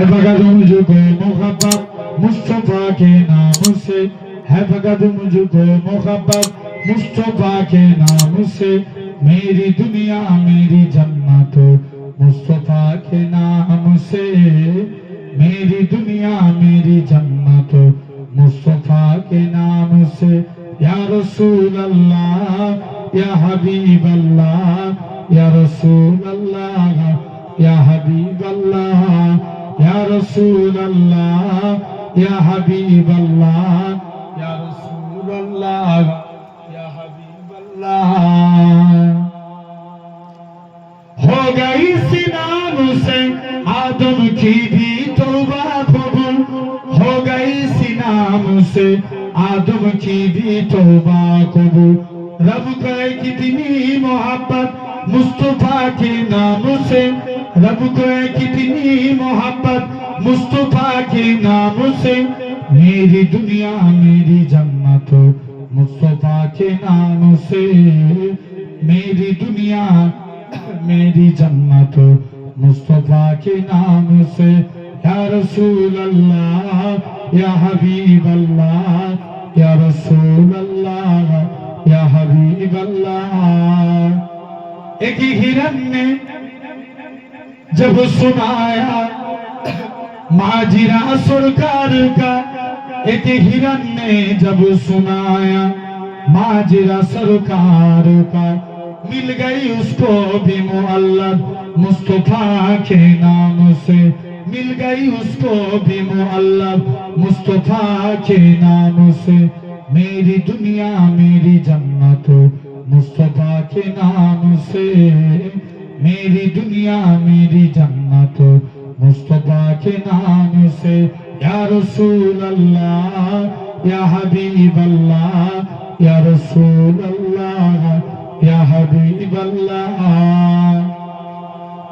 है भगत मुझको मोहब्बत मुस्तफा के नाम से है भगत मुझको मोहब्बत मुस्तफा के नाम से मेरी दुनिया मेरी जन्नत मुस्तफा के नाम से मेरी दुनिया मेरी जन्नत मुस्तफा के नाम से या रसूल अल्लाह या हबीब अल्लाह या रसूल अल्लाह या हबीब अल्लाह يا رسول الله يا حبيب الله يا رسول الله يا حبيب الله ہو گئی سنان سے آدم کی بھی توبہ قبول ہو گئی سنان سے آدم کی بھی توبہ قبول رب کا ایک دینی मुस्तफा के नाम से रब को कितनी मोहब्बत मुस्तफा के नाम से मेरी दुनिया मेरी जन्नत मुस्तफा के नाम से मेरी दुनिया मेरी जन्नत मुस्तफा के नाम से या रसूल अल्लाह या हबीब अल्लाह या रसूल अल्लाह या हबीब अल्लाह एक हिरन ने जब सुनाया माजिरा सरकार का एक हिरन ने जब सुनाया माजिरा सरकार का मिल गई उसको भी मुअल्लद मुस्तफा के नाम से मिल गई उसको भी मुअल्लद मुस्तफा के नाम से मेरी दुनिया मेरी जन्नत मुस्तफा के नाम से मेरी दुनिया मेरी जन्नत मुस्तफा के नाम से या रसूल अल्लाह या हबीब अल्लाह या रसूल अल्लाह या हबीब अल्लाह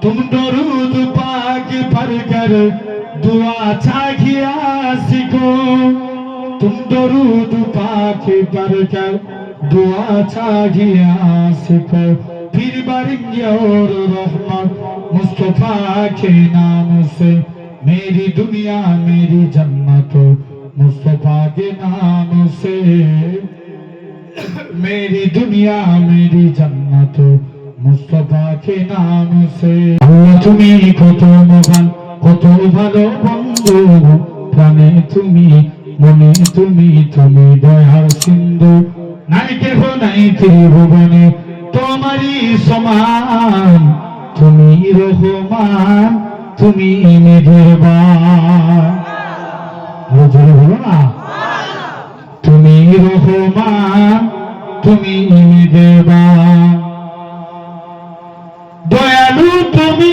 तुम दरूद पाक पढ़ कर दुआ चाहिया सीखो तुम दरूद पाक पढ़ कर दुआ चाहिया सीखो फिर बढ़ेंगे और रहमत मुस्तफा के नाम से मेरी दुनिया मेरी जन्नत मुस्तफा के नाम से मेरी दुनिया मेरी जन्नत মুস্তফা কে নাম সে আল্লাহ তুমি কত মহান কত ভালো বন্ধু প্রাণে তুমি মনে তুমি তুমি দয়ার সিন্ধু নাই কেহ নাই ত্রিভুবনে তোমারই সমান। তুমি রহমান, তুমি জোরে বলো না। তুমি রহমান, তুমি মেহেরবান দয়ালু তুমি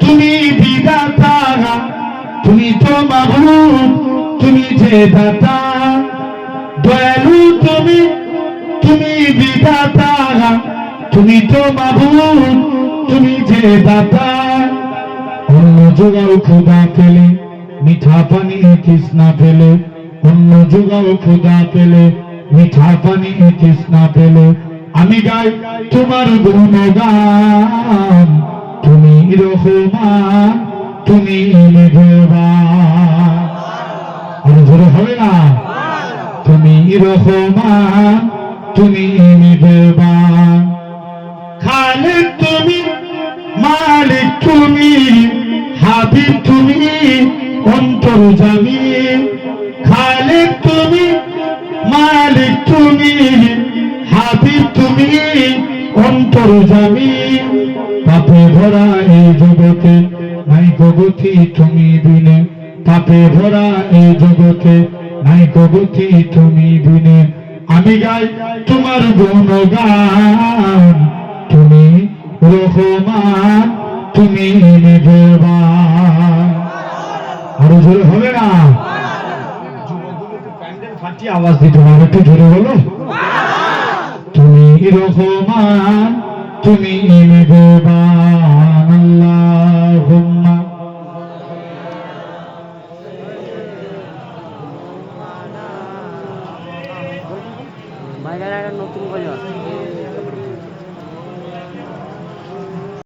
তুমি বিদাতা তুমি তো মাহবুব তুমি যে দাতা। দয়ালু তুমি বিদাতা তুমি তো মাহবুব তুমি যে দাতা। অন্য যোগাও খোদা মিঠা পানি অন্য যোগাও খোদা মিঠা পানি আমি গাই তোমার গুণগান, তুমি রহমান, তুমি মেঘবান আরও জোরে হবে না? তুমি রহমান তুমি মেঘবান খালেক তুমি, মালিক তুমি, হাবিব তুমি, অন্তর জামি খালেক তুমি, মালিক তুমি, হাবিব তুমি, অন্তর জামি পাপে ভরা এই জগতে নাই গগতি তুমি বিনে পাপে ভরা এই জগতে গগতি তুমি বিনে আমি গাই তোমার গুণগান। তুমি রহমান তুমি আরও জোরে হবে না? ফাটিয়ে আওয়াজ দিতে হবে একটু জোরে বলো। তুমি রহমান তুমি মেঘবান বাজারে একটা নতুন গজল